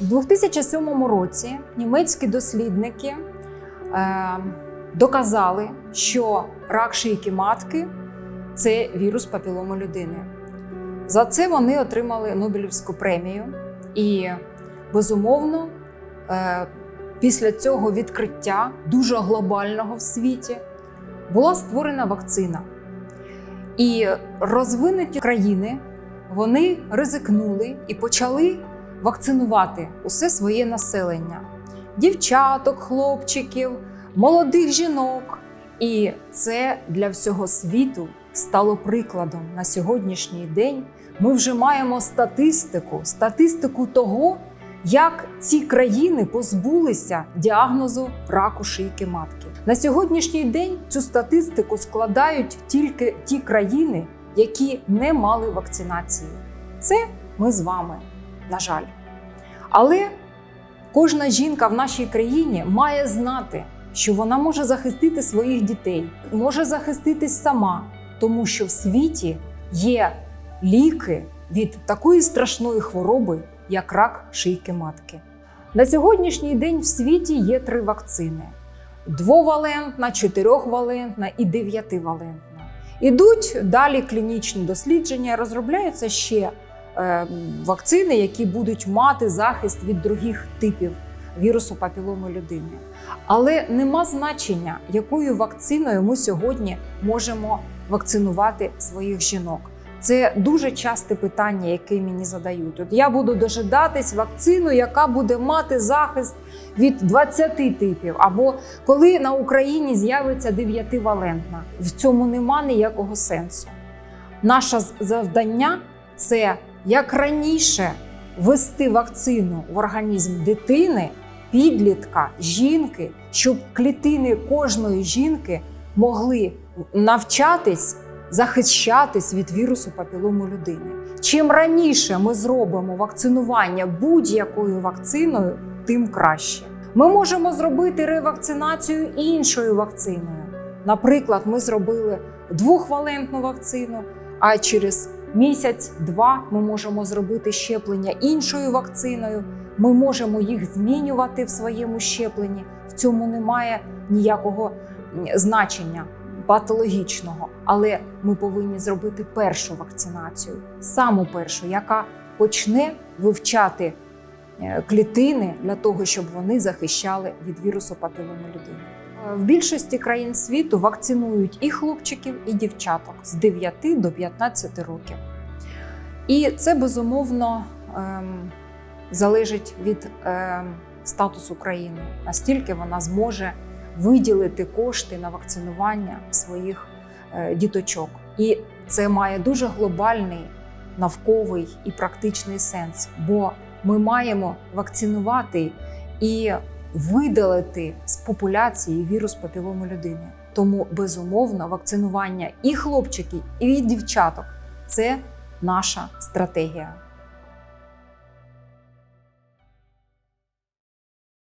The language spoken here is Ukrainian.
2007 році німецькі дослідники е, доказали, що рак шийки матки це вірус папілому людини. За це вони отримали Нобелівську премію. І, безумовно, е, після цього відкриття дуже глобального в світі була створена вакцина. І розвинуті країни вони ризикнули і почали вакцинувати усе своє населення: дівчаток, хлопчиків, молодих жінок. І це для всього світу стало прикладом на сьогоднішній день. Ми вже маємо статистику, статистику того, як ці країни позбулися діагнозу раку шийки матки. На сьогоднішній день цю статистику складають тільки ті країни, які не мали вакцинації. Це ми з вами, на жаль. Але кожна жінка в нашій країні має знати, що вона може захистити своїх дітей, може захиститись сама, тому що в світі є ліки від такої страшної хвороби, як рак шийки матки. На сьогоднішній день в світі є три вакцини: двовалентна, чотирьохвалентна і дев'ятивалентна. Ідуть далі клінічні дослідження, розробляються ще вакцини, які будуть мати захист від других типів вірусу папілому людини. Але нема значення, якою вакциною ми сьогодні можемо вакцинувати своїх жінок. Це дуже часте питання, яке мені задають. От я буду дожидатись вакцину, яка буде мати захист від 20 типів, або коли на Україні з'явиться 9-валентна. В цьому нема ніякого сенсу. Наше завдання це як раніше ввести вакцину в організм дитини, підлітка, жінки, щоб клітини кожної жінки могли навчатись захищатись від вірусу папілому людини. Чим раніше ми зробимо вакцинування будь-якою вакциною, тим краще. Ми можемо зробити ревакцинацію іншою вакциною. Наприклад, ми зробили двохвалентну вакцину, а через місяць-два ми можемо зробити щеплення іншою вакциною. Ми можемо їх змінювати в своєму щепленні. В цьому немає ніякого значення патологічного, але ми повинні зробити першу вакцинацію, саму першу, яка почне вивчати е, клітини для того, щоб вони захищали від вірусу папілому людини. Е, В більшості країн світу вакцинують і хлопчиків, і дівчаток з 9 до 15 років. І це безумовно ем, залежить від ем, статусу країни, настільки вона зможе виділити кошти на вакцинування своїх е, діточок. І це має дуже глобальний навковий і практичний сенс, бо ми маємо вакцинувати і видалити з популяції вірус папілому людини. Тому безумовно вакцинування і хлопчиків, і дівчаток це наша стратегія.